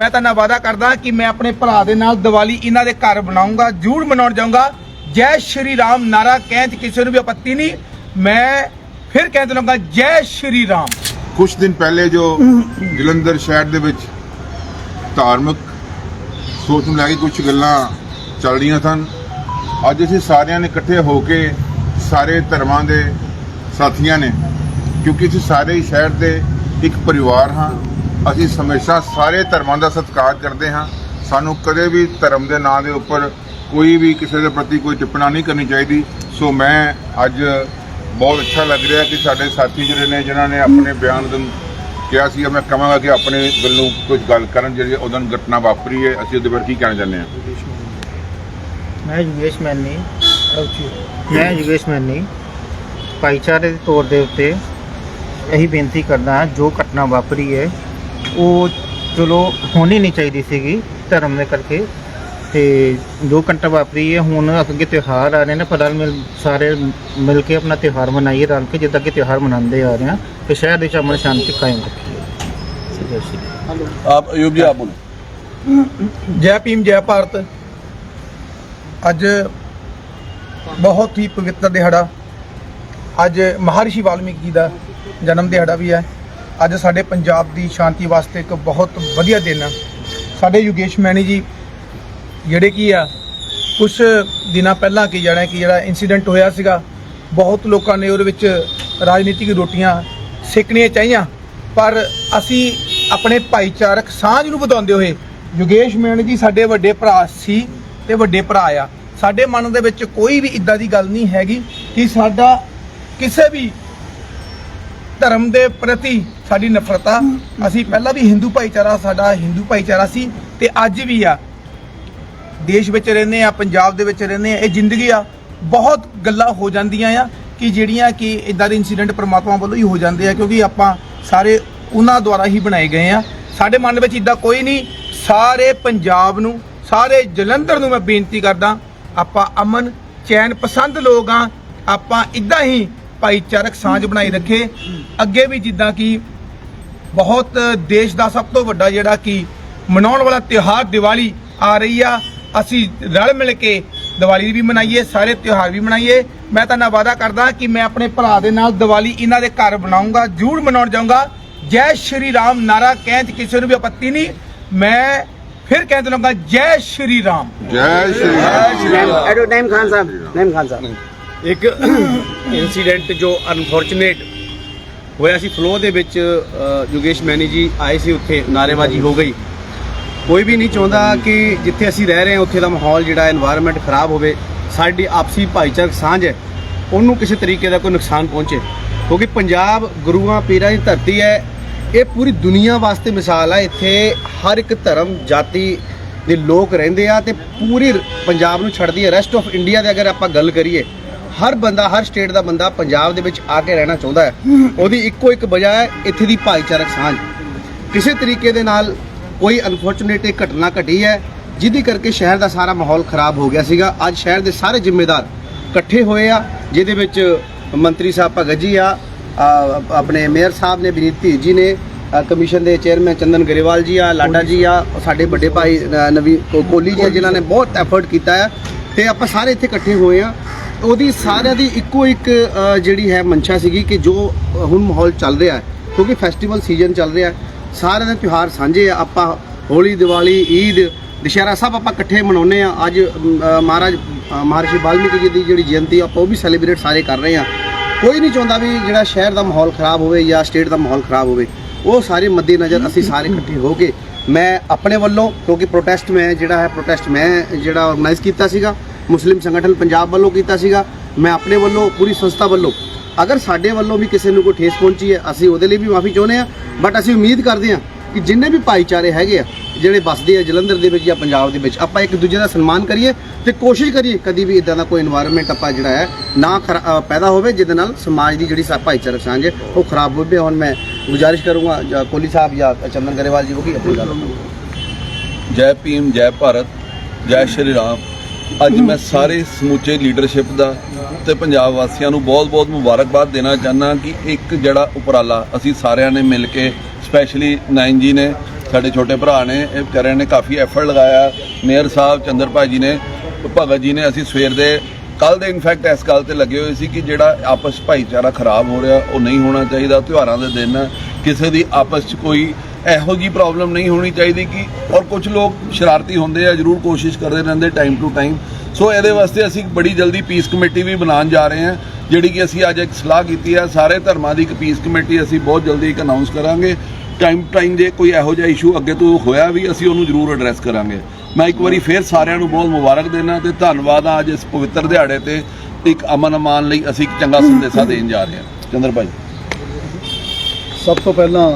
ਮੈਂ ਤਾਂ ਨਾ ਵਾਅਦਾ ਕਰਦਾ ਕਿ ਮੈਂ ਆਪਣੇ ਭਰਾ ਦੇ ਨਾਲ ਦੀਵਾਲੀ ਇਹਨਾਂ ਦੇ ਘਰ ਬਣਾਉਂਗਾ ਜ਼ਰੂਰ ਮਨਾਉਣ ਜਾਊਂਗਾ। ਜੈ ਸ਼੍ਰੀ ਰਾਮ ਨਾਰਾ ਕਹਿਣ 'ਚ ਕਿਸੇ ਨੂੰ ਵੀ ਆਪੱਤੀ ਨਹੀਂ। ਮੈਂ ਫਿਰ ਕਹਿ ਦਵਾਂਗਾ ਜੈ ਸ਼੍ਰੀ ਰਾਮ। ਕੁਝ ਦਿਨ ਪਹਿਲੇ ਜੋ ਜਲੰਧਰ ਸ਼ਹਿਰ ਦੇ ਵਿੱਚ ਧਾਰਮਿਕ ਸੋਚ ਨੂੰ ਲੈ ਕੇ ਕੁਝ ਗੱਲਾਂ ਚੱਲ ਰਹੀਆਂ ਸਨ। ਅੱਜ ਅਸੀਂ ਸਾਰਿਆਂ ਨੇ ਇਕੱਠੇ ਹੋ ਕੇ ਸਾਰੇ ਧਰਮਾਂ ਦੇ ਸਾਥੀਆਂ ਨੇ ਕਿਉਂਕਿ ਅਸੀਂ ਸਾਰੇ ਹੀ ਸ਼ਹਿਰ ਦੇ ਇੱਕ ਪਰਿਵਾਰ ਹਾਂ। ਅਸੀਂ ਹਮੇਸ਼ਾ ਸਾਰੇ ਧਰਮਾਂ ਦਾ ਸਤਿਕਾਰ ਕਰਦੇ ਹਾਂ। ਸਾਨੂੰ ਕਦੇ ਵੀ ਧਰਮ ਦੇ ਨਾਂ ਦੇ ਉੱਪਰ ਕੋਈ ਵੀ ਕਿਸੇ ਦੇ ਪ੍ਰਤੀ ਕੋਈ ਟਿੱਪਣਾ ਨਹੀਂ ਕਰਨੀ ਚਾਹੀਦੀ। ਸੋ ਮੈਂ ਅੱਜ ਬਹੁਤ ਅੱਛਾ ਲੱਗ ਰਿਹਾ ਕਿ ਸਾਡੇ ਸਾਥੀ ਜਿਹੜੇ ਨੇ, ਜਿਨ੍ਹਾਂ ਨੇ ਆਪਣੇ ਬਿਆਨ ਦੇ ਕਿਹਾ ਸੀ। ਮੈਂ ਕਹਾਂਗਾ ਕਿ ਆਪਣੇ ਵੱਲੋਂ ਕੁਝ ਗੱਲ ਕਰਨ ਜਿਹੜੀ ਉਦੋਂ ਘਟਨਾ ਵਾਪਰੀ ਹੈ। ਅਸੀਂ ਉਹਦੇ ਬਾਰੇ ਕੀ ਕਹਿਣਾ ਚਾਹੁੰਦੇ ਹਾਂ? ਮੈਂ ਯੋਗੇਸ਼ ਮੈਨੀ ਮੈਂ ਯੋਗੇਸ਼ ਮੈਨੀ। ਭਾਈਚਾਰੇ ਦੇ ਤੌਰ ਦੇ ਉੱਤੇ ਇਹੀ ਬੇਨਤੀ ਕਰਦਾ ਹਾਂ, ਜੋ ਘਟਨਾ ਵਾਪਰੀ ਹੈ ਉਹ ਚਲੋ ਹੋਣੀ ਨਹੀਂ ਚਾਹੀਦੀ ਸੀਗੀ ਧਰਮ ਦੇ ਕਰਕੇ। ਤੇ ਜੋ ਘੰਟਾ ਵਾਪਰੀ ਹੈ ਹੁਣ ਅੱਗੇ ਤਿਉਹਾਰ ਆ ਰਹੇ ਨੇ ਪਰ ਮਿਲ ਸਾਰੇ ਮਿਲ ਕੇ ਆਪਣਾ ਤਿਉਹਾਰ ਮਨਾਈਏ ਰਲ ਕੇ ਜਿੱਦਾਂ ਕਿ ਤਿਉਹਾਰ ਮਨਾਉਂਦੇ ਆ ਰਹੇ ਆ ਤੇ ਸ਼ਹਿਰ ਦੇ ਵਿੱਚ ਅਮਨ ਸ਼ਾਂਤੀ ਕਾਇਮ ਰੱਖੀ ਰੱਖੀਏ ਆਪ ਅਯੂਬ ਜੀ। ਆਪ ਬੋਲੋ ਜੈ ਭੀਮ ਜੈ ਭਾਰਤ। ਅੱਜ ਬਹੁਤ ਹੀ ਪਵਿੱਤਰ ਦਿਹਾੜਾ। ਅੱਜ ਮਹਾਰਿਸ਼ੀ ਵਾਲਮੀਕੀ ਦਾ ਜਨਮ ਦਿਹਾੜਾ ਵੀ ਹੈ। ਅੱਜ ਸਾਡੇ ਪੰਜਾਬ ਦੀ ਸ਼ਾਂਤੀ ਵਾਸਤੇ ਇੱਕ ਬਹੁਤ ਵਧੀਆ ਦਿਨ ਆ। ਸਾਡੇ ਯੋਗੇਸ਼ ਮੈਣੀ ਜੀ, ਜਿਹੜੇ ਕੀ ਆ ਕੁਝ ਦਿਨਾਂ ਪਹਿਲਾਂ ਕੀ ਜਾਣਾ ਕਿ ਜਿਹੜਾ ਇਨਸੀਡੈਂਟ ਹੋਇਆ ਸੀਗਾ, ਬਹੁਤ ਲੋਕਾਂ ਨੇ ਉਹਦੇ ਵਿੱਚ ਰਾਜਨੀਤਿਕ ਰੋਟੀਆਂ ਸੇਕਣੀਆਂ ਚਾਹੀਆਂ, ਪਰ ਅਸੀਂ ਆਪਣੇ ਭਾਈਚਾਰਕ ਸਾਂਝ ਨੂੰ ਵਧਾਉਂਦੇ ਹੋਏ ਯੋਗੇਸ਼ ਮੈਣੀ ਜੀ ਸਾਡੇ ਵੱਡੇ ਭਰਾ ਸੀ ਤੇ ਵੱਡੇ ਭਰਾ ਆ। ਸਾਡੇ ਮਨ ਦੇ ਵਿੱਚ ਕੋਈ ਵੀ ਇਦਾਂ ਦੀ ਗੱਲ ਨਹੀਂ ਹੈਗੀ ਕਿ ਸਾਡਾ ਕਿਸੇ ਵੀ ਧਰਮ ਦੇ ਪ੍ਰਤੀ ਸਾਡੀ ਨਫ਼ਰਤ ਆ ਅਸੀਂ ਪਹਿਲਾਂ ਵੀ ਹਿੰਦੂ ਭਾਈਚਾਰਾ ਸਾਡਾ ਹਿੰਦੂ ਭਾਈਚਾਰਾ ਸੀ ਤੇ ਅੱਜ ਵੀ ਆ। ਦੇਸ਼ ਵਿੱਚ ਰਹਿੰਦੇ ਆ ਪੰਜਾਬ ਦੇ ਵਿੱਚ ਰਹਿੰਦੇ ਆ ਇਹ ਜ਼ਿੰਦਗੀ ਆ ਬਹੁਤ ਗੱਲਾਂ ਹੋ ਜਾਂਦੀਆਂ ਆ ਕਿ ਜਿਹੜੀਆਂ ਕਿ ਇਦਾਂ ਦੇ ਇਨਸੀਡੈਂਟ ਪ੍ਰਮਾਤਮਾ ਵੱਲੋਂ ਹੀ ਹੋ ਜਾਂਦੇ ਆ ਕਿਉਂਕਿ ਆਪਾਂ ਸਾਰੇ ਉਹਨਾਂ ਦੁਆਰਾ ਹੀ ਬਣਾਏ ਗਏ ਆ। ਸਾਡੇ ਮਨ ਵਿੱਚ ਇਦਾਂ ਕੋਈ ਨਹੀਂ ਸਾਰੇ ਪੰਜਾਬ ਨੂੰ ਸਾਰੇ ਜਲੰਧਰ ਨੂੰ ਮੈਂ ਬੇਨਤੀ ਕਰਦਾ ਆਪਾਂ ਅਮਨ ਚੈਨ ਪਸੰਦ ਲੋਕ ਆ ਆਪਾਂ ਇਦਾਂ ਹੀ ਭਾਈਚਾਰਕ ਸਾਂਝ ਬਣਾਈ ਰੱਖੇ। ਅੱਗੇ ਵੀ ਜਿੱਦਾਂ ਕਿ ਬਹੁਤ ਦੇਸ਼ ਦਾ ਸਭ ਤੋਂ ਵੱਡਾ ਜਿਹੜਾ ਕਿ ਮਨਾਉਣ ਵਾਲਾ ਤਿਉਹਾਰ ਦੀਵਾਲੀ ਆ ਰਹੀ ਆ। ਅਸੀਂ ਰਲ ਮਿਲ ਕੇ ਦੀਵਾਲੀ ਵੀ ਮਨਾਈਏ ਸਾਰੇ ਤਿਉਹਾਰ ਵੀ ਮਨਾਈਏ। ਮੈਂ ਤਾਂ ਨਾ ਵਾਅਦਾ ਕਰਦਾ ਕਿ ਮੈਂ ਆਪਣੇ ਭਰਾ ਦੇ ਨਾਲ ਦੀਵਾਲੀ ਇਹਨਾਂ ਦੇ ਘਰ ਬਣਾਉਂਗਾ ਜ਼ਰੂਰ ਮਨਾਉਣ ਜਾਊਂਗਾ। ਜੈ ਸ਼੍ਰੀ ਰਾਮ ਨਾਰਾ ਕਹਿਣ 'ਚ ਕਿਸੇ ਨੂੰ ਵੀ ਆਪੱਤੀ ਨਹੀਂ। ਮੈਂ ਫਿਰ ਕਹਿ ਦਵਾਂਗਾ ਜੈ ਸ਼੍ਰੀ ਰਾਮ। ਜੈ ਸ਼੍ਰੀ ਰਾਮ। ਐਡੋ ਨੇਮ ਖਾਨ ਸਾਹਿਬ ਨੇਮ ਖਾਨ ਸਾਹਿਬ। ਇੱਕ ਇਨਸੀਡੈਂਟ ਜੋ ਅਨਫੋਰਚੂਨੇਟ ਹੋਇਆ ਸੀ ਫਲੋ ਦੇ ਵਿੱਚ ਯੋਗੇਸ਼ ਮੈਨੀ ਜੀ ਆਏ ਸੀ ਉੱਥੇ ਨਾਰੇਬਾਜ਼ੀ ਹੋ ਗਈ। ਕੋਈ ਵੀ ਨਹੀਂ ਚਾਹੁੰਦਾ ਕਿ ਜਿੱਥੇ ਅਸੀਂ ਰਹਿ ਰਹੇ ਹਾਂ, ਉੱਥੇ ਦਾ ਮਾਹੌਲ ਜਿਹੜਾ এনवायरमेंट ਖਰਾਬ ਹੋਵੇ, ਸਾਡੀ ਆਪਸੀ ਭਾਈਚਾਰਕ ਸਾਂਝ ਹੈ, ਉਹਨੂੰ ਕਿਸੇ ਤਰੀਕੇ ਦਾ ਕੋਈ ਨੁਕਸਾਨ ਪਹੁੰਚੇ। ਕਿਉਂਕਿ ਪੰਜਾਬ ਗੁਰੂਆਂ ਪੀਰਾਂ ਦੀ ਧਰਤੀ ਹੈ, ਇਹ ਪੂਰੀ ਦੁਨੀਆ ਵਾਸਤੇ ਮਿਸਾਲ ਆ ਇੱਥੇ ਹਰ ਇੱਕ ਧਰਮ, ਜਾਤੀ ਦੇ ਲੋਕ ਰਹਿੰਦੇ ਆ ਤੇ ਪੂਰੀ ਪੰਜਾਬ ਨੂੰ ਛੱਡਦੀ ਹੈ। ਰੈਸਟ ਆਫ ਇੰਡੀਆ ਦੇ ਅਗਰ ਆਪਾਂ ਗੱਲ ਕਰੀਏ ਹਰ ਬੰਦਾ ਹਰ ਸਟੇਟ ਦਾ ਬੰਦਾ ਪੰਜਾਬ ਦੇ ਵਿੱਚ ਆ ਕੇ ਰਹਿਣਾ ਚਾਹੁੰਦਾ ਹੈ। ਉਹਦੀ ਇੱਕੋ ਇੱਕ ਵਜ੍ਹਾ ਹੈ ਇੱਥੇ ਦੀ ਭਾਈਚਾਰਕ ਸਾਂਝ। ਕਿਸੇ ਤਰੀਕੇ ਦੇ ਨਾਲ ਕੋਈ ਅਨਫੋਰਚੂਨੇਟ ਇਹ ਘਟਨਾ ਘਟੀ ਹੈ ਜਿਹਦੀ ਕਰਕੇ ਸ਼ਹਿਰ ਦਾ ਸਾਰਾ ਮਾਹੌਲ ਖਰਾਬ ਹੋ ਗਿਆ ਸੀਗਾ। ਅੱਜ ਸ਼ਹਿਰ ਦੇ ਸਾਰੇ ਜ਼ਿੰਮੇਦਾਰ ਇਕੱਠੇ ਹੋਏ ਆ ਜਿਹਦੇ ਵਿੱਚ ਮੰਤਰੀ ਸਾਹਿਬ ਭਗਤ ਜੀ ਆ ਆਪਣੇ ਮੇਅਰ ਸਾਹਿਬ ਨੇ ਵਿਨੀਤ ਧੀਰ ਜੀ ਨੇ ਕਮਿਸ਼ਨ ਦੇ ਚੇਅਰਮੈਨ ਚੰਦਨ ਗਰੇਵਾਲ ਜੀ ਆ ਲਾਡਾ ਜੀ ਆ ਸਾਡੇ ਵੱਡੇ ਭਾਈ ਅ, ਨਵੀ ਕੋ- ਕੋਹਲੀ ਜੀ ਆ, ਜਿਨ੍ਹਾਂ ਨੇ ਬਹੁਤ ਐਫਰਟ ਕੀਤਾ ਹੈ। ਤੇ ਆਪਾਂ ਸਾਰੇ ਇੱਥੇ ਇਕੱਠੇ ਹੋਏ ਆ। ਉਹਦੀ ਸਾਰਿਆਂ ਦੀ ਇੱਕੋ ਇੱਕ ਅ, ਜਿਹੜੀ ਹੈ ਮਨਸ਼ਾ ਸੀਗੀ ਕਿ ਜੋ ਅ, ਹੁਣ ਮਾਹੌਲ ਚੱਲ ਰਿਹਾ ਹੈ ਕਿਉਂਕਿ ਫੈਸਟੀਵਲ ਸੀਜ਼ਨ ਚੱਲ ਰਿਹਾ ਹੈ ਸਾਰਿਆਂ ਦੇ ਤਿਉਹਾਰ ਸਾਂਝੇ ਆ ਆਪਾਂ ਹੋਲੀ ਦੀਵਾਲੀ ਈਦ ਦੁਸ਼ਹਿਰਾ ਸਭ ਆਪਾਂ ਇਕੱਠੇ ਮਨਾਉਂਦੇ ਆ ਅੱਜ ਅਮ, ਅ, ਮਹਾਰਾਜ ਅ, ਮਹਰਸ਼ੀ ਵਾਲਮੀਕੀ ਜੀ ਦੀ ਜਿਹੜੀ ਜਯੰਤੀ ਆਪਾਂ ਉਹ ਵੀ ਸੈਲੀਬ੍ਰੇਟ ਸਾਰੇ ਕਰ ਰਹੇ ਆ ਕੋਈ ਨਹੀਂ ਚਾਹੁੰਦਾ ਵੀ ਜਿਹੜਾ ਸ਼ਹਿਰ ਦਾ ਮਾਹੌਲ ਖਰਾਬ ਹੋਵੇ ਜਾਂ ਸਟੇਟ ਦਾ ਮਾਹੌਲ ਖਰਾਬ ਹੋਵੇ ਉਹ ਸਾਰੇ ਮੱਦੇ ਨਜ਼ਰ ਅਸੀਂ ਸਾਰੇ ਇਕੱਠੇ ਹੋ ਕੇ ਮੈਂ ਆਪਣੇ ਵੱਲੋਂ ਕਿਉਂਕਿ ਪ੍ਰੋਟੈਸਟ ਮੈਂ ਜਿਹੜਾ ਹੈ ਪ੍ਰੋਟੈਸਟ ਮੈਂ ਜਿਹੜਾ ਆਰਗੇਨਾਈਜ਼ ਕੀਤਾ ਸੀਗਾ ਮੁਸਲਿਮ ਸੰਗਠਨ ਪੰਜਾਬ ਵੱਲੋਂ ਕੀਤਾ ਸੀਗਾ। ਮੈਂ ਆਪਣੇ ਵੱਲੋਂ, ਪੂਰੀ ਸੰਸਥਾ ਵੱਲੋਂ। ਅਗਰ ਸਾਡੇ ਵੱਲੋਂ ਵੀ ਕਿਸੇ ਨੂੰ ਕੋਈ ਠੇਸ ਪਹੁੰਚੀ ਹੈ, ਅਸੀਂ ਉਹਦੇ ਲਈ ਵੀ ਮਾਫੀ ਚਾਹੁੰਦੇ ਆ ਬਟ ਅਸੀਂ ਉਮੀਦ ਕਰਦੇ ਆ ਕਿ ਜਿੰਨੇ ਵੀ ਭਾਈਚਾਰੇ ਹੈਗੇ ਆ, ਜਿਹੜੇ ਵੱਸਦੇ ਆ ਜਲੰਧਰ ਦੇ ਵਿੱਚ ਜਾਂ ਪੰਜਾਬ ਦੇ ਵਿੱਚ, ਆਪਾਂ ਇੱਕ ਦੂਜੇ ਦਾ ਸਨਮਾਨ ਕਰੀਏ ਤੇ ਕੋਸ਼ਿਸ਼ ਕਰੀਏ ਕਦੀ ਵੀ ਇਦਾਂ ਦਾ ਕੋਈ এনवायरमेंट ਆਪਾਂ ਜਿਹੜਾ ਹੈ ਨਾ ਪੈਦਾ ਹੋਵੇ, ਜਿਹਦੇ ਨਾਲ ਸਮਾਜ ਦੀ ਜਿਹੜੀ ਭਾਈਚਾਰਕ ਸਾਂਝ ਹੈ, ਉਹ ਖਰਾਬ ਹੋਵੇ। ਹੁਣ ਮੈਂ ਗੁਜ਼ਾਰਿਸ਼ ਕਰੂੰਗਾ, ਜਾਂ ਕੋਲੀ ਸਾਹਿਬ ਜਾਂ ਚੰਦਨ ਗਰੇਵਾਲ ਜੀ ਕੋ ਵੀ ਆਪਣੀ ਗੱਲ। ਜੈ ਭੀਮ, ਜੈ ਭਾਰਤ, ਜੈ ਸ਼੍ਰੀ ਰਾਮ। ਅੱਜ ਮੈਂ ਸਾਰੇ ਸਮੁੱਚੇ ਲੀਡਰਸ਼ਿਪ ਦਾ ਤੇ ਪੰਜਾਬ ਵਾਸੀਆਂ ਨੂੰ ਬਹੁਤ-ਬਹੁਤ ਮੁਬਾਰਕਬਾਦ ਦੇਣਾ ਚਾਹੁੰਦਾ ਕਿ ਇੱਕ ਜਿਹੜਾ ਉਪਰਾਲਾ ਅਸੀਂ ਸਾਰਿਆਂ ਨੇ ਮਿਲ ਕੇ ਸਪੈਸ਼ਲੀ ਨਾਇਨ ਜੀ ਨੇ, ਸਾਡੇ ਛੋਟੇ ਭਰਾ ਨੇ, ਇਹ ਵਿਚਾਰਿਆਂ ਨੇ ਕਾਫੀ ਐਫਰਟ ਲਗਾਇਆ। ਮੇਅਰ ਸਾਹਿਬ, ਚੰਦਰ ਭਾਈ ਜੀ ਨੇ, ਭਗਤ ਜੀ ਨੇ, ਅਸੀਂ ਸਵੇਰ ਦੇ ਕੱਲ ਦੇ ਇਨਫੈਕਟ ਇਸ ਗੱਲ ਤੇ ਲੱਗੇ ਹੋਏ ਸੀ ਕਿ ਜਿਹੜਾ ਆਪਸ ਭਾਈਚਾਰਾ ਖਰਾਬ ਹੋ ਰਿਹਾ, ਉਹ ਨਹੀਂ ਹੋਣਾ ਚਾਹੀਦਾ, ਤਿਉਹਾਰਾਂ ਦੇ ਦਿਨ, ਕਿਸੇ ਦੀ ਆਪਸ 'ਚ ਕੋਈ ਇਹੋ ਜੀ ਪ੍ਰੋਬਲਮ ਨਹੀਂ ਹੋਣੀ ਚਾਹੀਦੀ ਕਿ ਔਰ ਕੁਝ ਲੋਕ ਸ਼ਰਾਰਤੀ ਹੁੰਦੇ ਆ, ਜਰੂਰ ਕੋਸ਼ਿਸ਼ ਕਰਦੇ ਰਹਿੰਦੇ ਟਾਈਮ ਟੂ ਟਾਈਮ ਸੋ ਇਹਦੇ ਵਾਸਤੇ ਅਸੀਂ ਬੜੀ ਜਲਦੀ ਪੀਸ ਕਮੇਟੀ ਵੀ ਬਣਾਉਣ ਜਾ ਰਹੇ ਹਾਂ, ਜਿਹੜੀ ਕਿ ਅਸੀਂ ਅੱਜ ਇੱਕ ਸਲਾਹ ਕੀਤੀ ਹੈ। ਸਾਰੇ ਧਰਮਾਂ ਦੀ ਇੱਕ ਪੀਸ ਕਮੇਟੀ ਅਸੀਂ ਬਹੁਤ ਜਲਦੀ ਇੱਕ ਅਨਾਉਂਸ ਕਰਾਂਗੇ। ਟਾਈਮ ਟਾਈਮ ਜੇ ਕੋਈ ਇਹੋ ਜਿਹਾ ਇਸ਼ੂ ਅੱਗੇ ਤੋਂ ਹੋਇਆ ਵੀ, ਅਸੀਂ ਉਹਨੂੰ ਜ਼ਰੂਰ ਐਡਰੈਸ ਕਰਾਂਗੇ। ਮੈਂ ਇੱਕ ਵਾਰੀ ਫੇਰ ਸਾਰਿਆਂ ਨੂੰ ਬਹੁਤ ਮੁਬਾਰਕ ਦੇਣਾ ਤੇ ਧੰਨਵਾਦ ਆ ਅੱਜ ਇਸ ਪਵਿੱਤਰ ਦਿਹਾੜੇ ਤੇ ਇੱਕ ਅਮਨ ਅਮਾਨ ਲਈ ਅਸੀਂ ਇੱਕ ਚੰਗਾ ਸੰਦੇਸ਼ਾ ਦੇਣ ਜਾ ਰਹੇ ਹਾਂ। ਚੰਦਰ ਭਾਈ। ਸਭ ਤੋਂ ਪਹਿਲਾਂ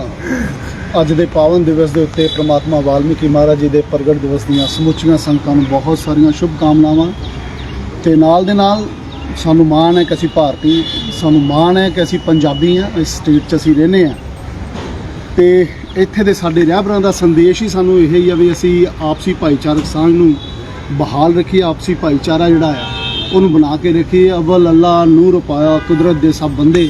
ਅੱਜ ਦੇ ਪਾਵਨ ਦਿਵਸ ਦੇ ਉੱਤੇ ਪ੍ਰਮਾਤਮਾ ਵਾਲਮੀਕੀ ਮਹਾਰਾਜ ਜੀ ਦੇ ਪ੍ਰਗਟ ਦਿਵਸ ਦੀਆਂ ਸਮੁੱਚੀਆਂ ਸੰਗਤਾਂ ਨੂੰ ਬਹੁਤ ਸਾਰੀਆਂ ਸ਼ੁਭ ਕਾਮਨਾਵਾਂ ਤੇ ਨਾਲ ਦੇ ਨਾਲ ਸਾਨੂੰ ਮਾਣ ਹੈ ਕਿ ਅਸੀਂ ਭਾਰਤੀ ਸਾਨੂੰ ਮਾਣ ਹੈ ਕਿ ਅਸੀਂ ਪੰਜਾਬੀ ਹਾਂ, ਇਸ ਸਟੇਟ 'ਚ ਅਸੀਂ ਰਹਿੰਦੇ ਹਾਂ। ਤੇ ਇੱਥੇ ਦੇ ਸਾਡੇ ਰਹਿਬਰਾਂ ਦਾ ਸੰਦੇਸ਼ ਹੀ ਸਾਨੂੰ ਇਹ ਹੀ ਆ ਵੀ ਅਸੀਂ ਆਪਸੀ ਭਾਈਚਾਰਕ ਸਾਂਝ ਨੂੰ ਬਹਾਲ ਰੱਖੀਏ, ਆਪਸੀ ਭਾਈਚਾਰਾ ਜਿਹੜਾ ਆ, ਉਹਨੂੰ ਬਣਾ ਕੇ ਰੱਖੀਏ। ਅਵਲ ਅੱਲਾ ਨੂਰ ਪਾਇਆ ਕੁਦਰਤ ਦੇ ਸਭ ਬੰਦੇ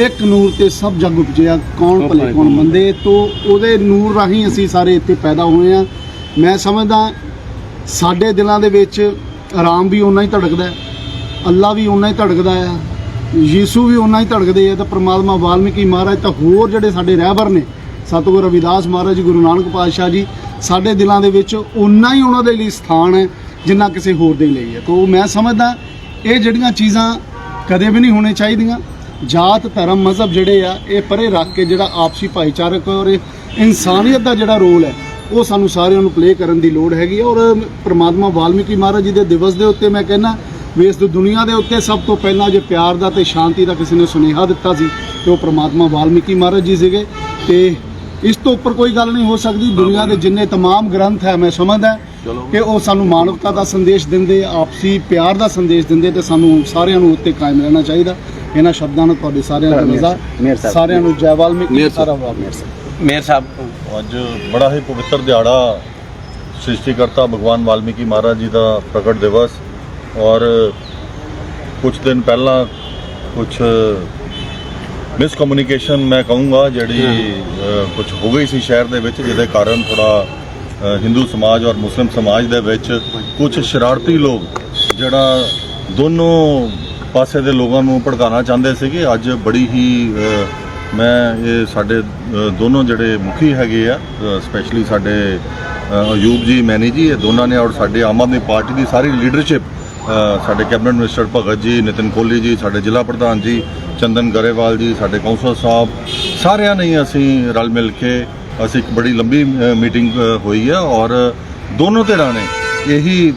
ਇੱਕ ਨੂਰ ਤੇ ਸਭ ਜਗ ਉਪਜਿਆ। ਕੌਣ ਭਲੇ ਕੌਣ ਮੰਦੇ? ਤੋ ਉਹਦੇ ਨੂਰ ਰਾਹੀਂ ਅਸੀਂ ਸਾਰੇ ਇੱਥੇ ਪੈਦਾ ਹੋਏ ਆ ਮੈਂ ਸਮਝਦਾ ਸਾਡੇ ਦਿਲਾਂ ਦੇ ਵਿੱਚ ਆਰਾਮ ਵੀ ਓਨਾ ਹੀ ਧੜਕਦਾ ਹੈ। ਅੱਲਾ ਵੀ ਓਨਾ ਹੀ ਧੜਕਦਾ ਆ ਯੀਸੂ ਵੀ ਓਨਾ ਹੀ ਧੜਕਦੇ ਆ ਤਾਂ ਪ੍ਰਮਾਤਮਾ ਵਾਲਮੀਕੀ ਮਹਾਰਾਜ ਤਾਂ ਹੋਰ ਜਿਹੜੇ ਸਾਡੇ ਰਹਿਬਰ ਨੇ ਸਤਿਗੁਰ ਰਵਿਦਾਸ ਮਹਾਰਾਜ ਗੁਰੂ ਨਾਨਕ ਪਾਤਸ਼ਾਹ ਜੀ ਸਾਡੇ ਦਿਲਾਂ ਦੇ ਵਿੱਚ ਓਨਾ ਹੀ ਉਹਨਾਂ ਦੇ ਲਈ ਸਥਾਨ ਹੈ ਜਿੰਨਾ ਕਿਸੇ ਹੋਰ ਦੇ ਲਈ ਹੈ। ਤੋਂ ਮੈਂ ਸਮਝਦਾ ਇਹ ਜਿਹੜੀਆਂ ਚੀਜ਼ਾਂ ਕਦੇ ਵੀ ਨਹੀਂ ਹੋਣੇ ਚਾਹੀਦੀਆਂ। ਜਾਤ ਧਰਮ ਮਜ਼ਹਬ ਜਿਹੜੇ ਆ ਇਹ ਪਰੇ ਰੱਖ ਕੇ ਜਿਹੜਾ ਆਪਸੀ ਭਾਈਚਾਰਕ ਔਰ ਇਹ ਇਨਸਾਨੀਅਤ ਦਾ ਜਿਹੜਾ ਰੋਲ ਹੈ ਉਹ ਸਾਨੂੰ ਸਾਰਿਆਂ ਨੂੰ ਪਲੇ ਕਰਨ ਦੀ ਲੋੜ ਹੈਗੀ ਹੈ ਔਰ ਪ੍ਰਮਾਤਮਾ ਵਾਲਮੀਕੀ ਮਹਾਰਾਜ ਜੀ ਦੇ ਦਿਵਸ ਦੇ ਉੱਤੇ ਮੈਂ ਕਹਿੰਦਾ ਵੀ ਇਸ ਦੁਨੀਆ ਦੇ ਉੱਤੇ ਸਭ ਤੋਂ ਪਹਿਲਾਂ ਜੇ ਪਿਆਰ ਦਾ ਤੇ ਸ਼ਾਂਤੀ ਦਾ ਕਿਸੇ ਨੇ ਸੁਨੇਹਾ ਦਿੱਤਾ ਸੀ ਤੇ ਉਹ ਪ੍ਰਮਾਤਮਾ ਵਾਲਮੀਕੀ ਮਹਾਰਾਜ ਜੀ ਸੀਗੇ ਤੇ ਇਸ ਤੋਂ ਉੱਪਰ ਕੋਈ ਗੱਲ ਨਹੀਂ ਹੋ ਸਕਦੀ ਦੁਨੀਆ ਦੇ ਜਿੰਨੇ तमाम ਗ੍ਰੰਥ ਹੈ ਮੈਂ ਸਮਝਦਾ ਕਿ ਉਹ ਸਾਨੂੰ ਮਾਨਵਤਾ ਦਾ ਸੰਦੇਸ਼ ਦਿੰਦੇ ਆਪਸੀ ਪਿਆਰ ਦਾ ਸੰਦੇਸ਼ ਦਿੰਦੇ ਤੇ ਸਾਨੂੰ ਸਾਰਿਆਂ ਨੂੰ ਉੱਤੇ ਕਾਇਮ ਰਹਿਣਾ ਚਾਹੀਦਾ ਇਹਨਾਂ ਸ਼ਬਦਾਂ ਨਾਲ ਤੁਹਾਡੇ ਸਾਰਿਆਂ ਦਾ ਮੇਰ ਨਜ਼ਰ ਸਾਹਿਬ। ਸਾਰਿਆਂ ਨੂੰ ਜੈ ਵਾਲਮੀਕੀ ਮੇਰ ਸਾਹਿਬ। ਸਾਰਾ ਵਾਲਮੀਕੀ ਮੇਅਰ ਸਾਹਿਬ ਅੱਜ ਬੜਾ ਹੀ ਪਵਿੱਤਰ ਦਿਹਾੜਾ ਸ੍ਰਿਸ਼ਟੀਕਰਤਾ ਭਗਵਾਨ ਵਾਲਮੀਕੀ ਮਹਾਰਾਜ ਜੀ ਦਾ ਪ੍ਰਗਟ ਦਿਵਸ ਔਰ ਕੁਝ ਦਿਨ ਪਹਿਲਾਂ ਕੁਝ ਮਿਸਕਮਿਊਨੀਕੇਸ਼ਨ ਮੈਂ ਕਹੂੰਗਾ ਜਿਹੜੀ ਕੁਝ ਹੋ ਗਈ ਸੀ ਸ਼ਹਿਰ ਦੇ ਵਿੱਚ ਜਿਹਦੇ ਕਾਰਨ ਥੋੜਾ ਹਿੰਦੂ ਸਮਾਜ ਔਰ ਮੁਸਲਿਮ ਸਮਾਜ ਦੇ ਵਿੱਚ ਕੁਝ ਸ਼ਰਾਰਤੀ ਲੋਕ ਜਿਹੜਾ ਦੋਨੋਂ ਪਾਸੇ ਦੇ ਲੋਕਾਂ ਨੂੰ ਭੜਕਾਉਣਾ ਚਾਹੁੰਦੇ ਸੀਗੇ। ਅੱਜ ਬੜੀ ਹੀ ਮੈਂ ਇਹ ਸਾਡੇ ਦੋਨੋਂ ਜਿਹੜੇ ਮੁਖੀ ਹੈਗੇ ਆ ਸਪੈਸ਼ਲੀ ਸਾਡੇ ਅਯੂਬ ਜੀ, ਮੈਨੀ ਜੀ, ਇਹ ਦੋਨਾਂ ਨੇ ਔਰ ਸਾਡੇ ਆਮ ਆਦਮੀ ਪਾਰਟੀ ਦੀ ਸਾਰੀ ਲੀਡਰਸ਼ਿਪ ਸਾਡੇ ਕੈਬਨਿਟ ਮਿਨਿਸਟਰ ਭਗਤ ਜੀ, ਨਿਤਿਨ ਕੋਹਲੀ ਜੀ, ਸਾਡੇ ਜ਼ਿਲ੍ਹਾ ਪ੍ਰਧਾਨ ਜੀ, ਚੰਦਨ ਗਰੇਵਾਲ ਜੀ, ਸਾਡੇ ਕੌਂਸਲਰ ਸਾਹਿਬ, ਸਾਰਿਆਂ ਨੇ ਅਸੀਂ ਰਲ ਮਿਲ ਕੇ ਅਸੀਂ ਇੱਕ ਬੜੀ ਲੰਬੀ ਮੀਟਿੰਗ ਹੋਈ ਹੈ ਔਰ ਦੋਨੋਂ ਧਿਰਾਂ ਨੇ ਇਹੀ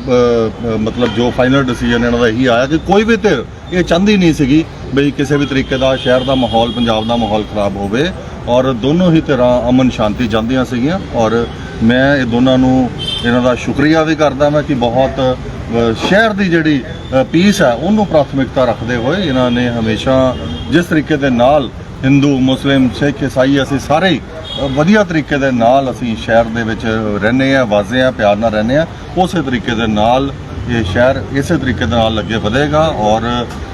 ਮਤਲਬ ਜੋ ਫਾਈਨਲ ਡਿਸੀਜਨ ਇਹਨਾਂ ਦਾ ਇਹੀ ਆਇਆ ਕਿ ਕੋਈ ਵੀ ਧਿਰ ਇਹ ਚਾਹੁੰਦੀ ਨਹੀਂ ਸੀਗੀ ਬਈ ਕਿਸੇ ਵੀ ਤਰੀਕੇ ਦਾ ਸ਼ਹਿਰ ਦਾ ਮਾਹੌਲ ਪੰਜਾਬ ਦਾ ਮਾਹੌਲ ਖਰਾਬ ਹੋਵੇ ਔਰ ਦੋਨੋਂ ਹੀ ਧਿਰਾਂ ਅਮਨ ਸ਼ਾਂਤੀ ਜਾਂਦੀਆਂ ਸੀਗੀਆਂ ਔਰ ਮੈਂ ਇਹ ਦੋਨਾਂ ਨੂੰ ਇਹਨਾਂ ਦਾ ਸ਼ੁਕਰੀਆ ਵੀ ਕਰਦਾ ਮੈਂ ਕਿ ਬਹੁਤ ਸ਼ਹਿਰ ਦੀ ਜਿਹੜੀ ਪੀਸ ਹੈ ਉਹਨੂੰ ਪ੍ਰਾਥਮਿਕਤਾ ਰੱਖਦੇ ਹੋਏ ਇਹਨਾਂ ਨੇ ਹਮੇਸ਼ਾ ਜਿਸ ਤਰੀਕੇ ਦੇ ਨਾਲ ਹਿੰਦੂ ਮੁਸਲਿਮ ਸਿੱਖ ਇਸਾਈ ਅਸੀਂ ਸਾਰੇ ਹੀ, ਵਧੀਆ ਤਰੀਕੇ ਦੇ ਨਾਲ ਅਸੀਂ ਸ਼ਹਿਰ ਦੇ ਵਿੱਚ ਰਹਿੰਦੇ ਆ ਵਾਜ਼ੇ ਆ ਪਿਆਰ ਨਾਲ ਰਹਿੰਦੇ ਆ ਉਸੇ ਤਰੀਕੇ ਦੇ ਨਾਲ ਇਹ ਸ਼ਹਿਰ ਇਸੇ ਤਰੀਕੇ ਦੇ ਨਾਲ ਅੱਗੇ ਵਧੇਗਾ ਔਰ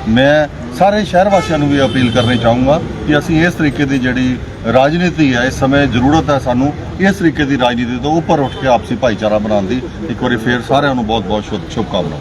ਮੈਂ ਸਾਰੇ ਸ਼ਹਿਰ ਵਾਸੀਆਂ ਨੂੰ ਵੀ ਅਪੀਲ ਕਰਨੀ ਚਾਹੂੰਗਾ ਕਿ ਅਸੀਂ ਇਸ ਤਰੀਕੇ ਦੀ ਜਿਹੜੀ ਰਾਜਨੀਤੀ ਹੈ, ਇਸ ਸਮੇਂ ਜ਼ਰੂਰਤ ਹੈ ਸਾਨੂੰ, ਇਸ ਤਰੀਕੇ ਦੀ ਰਾਜਨੀਤੀ ਤੋਂ ਉੱਪਰ ਉੱਠ ਕੇ ਆਪਸੀ ਭਾਈਚਾਰਾ ਬਣਾਉਣ ਦੀ। ਇੱਕ ਵਾਰੀ ਫੇਰ ਸਾਰਿਆਂ ਨੂੰ ਬਹੁਤ ਬਹੁਤ ਸ਼ੁਭ ਸ਼ੁਭਕਾਮਨਾਵਾਂ